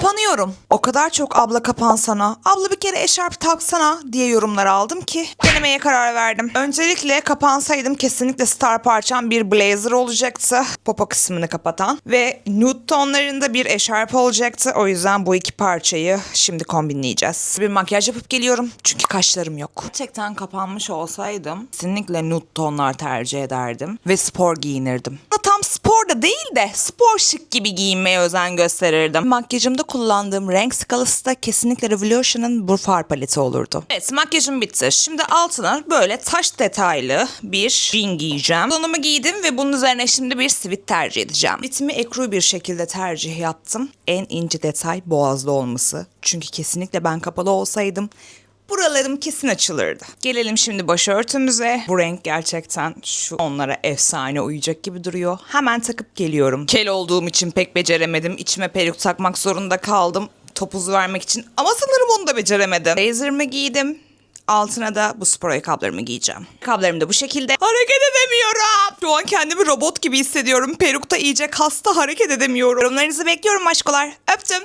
Kapanıyorum. O kadar çok abla kapansana, abla bir kere eşarp taksana diye yorumlar aldım ki denemeye karar verdim. Öncelikle kapansaydım kesinlikle star parçam bir blazer olacaktı. Popo kısmını kapatan ve nude tonlarında bir eşarp olacaktı. O yüzden bu iki parçayı şimdi kombinleyeceğiz. Bir makyaj yapıp geliyorum çünkü kaşlarım yok. Gerçekten kapanmış olsaydım kesinlikle nude tonlar tercih ederdim ve spor giyinirdim. Değil de spor şık gibi giyinmeye özen gösterirdim. Makyajımda kullandığım renk skalası da kesinlikle Revolution'ın bu far paleti olurdu. Evet makyajım bitti. Şimdi altına böyle taş detaylı bir jean giyeceğim. Donumu giydim ve bunun üzerine şimdi bir sivit tercih edeceğim. Sivitimi ekru bir şekilde tercih yaptım. En ince detay boğazda olması. Çünkü kesinlikle ben kapalı olsaydım Buralarım kesin açılırdı. Gelelim şimdi başörtümüze. Bu renk gerçekten şu onlara efsane uyacak gibi duruyor. Hemen takıp geliyorum. Kel olduğum için pek beceremedim. İçime peruk takmak zorunda kaldım. Topuz vermek için. Ama sanırım onu da beceremedim. Blazer'ımı giydim. Altına da bu spor ayakkabılarımı giyeceğim. Ayakkabılarım da bu şekilde. Hareket edemiyorum. Şu an kendimi robot gibi hissediyorum. Perukta iyice kasta hareket edemiyorum. Yorumlarınızı bekliyorum aşkolar. Öptüm.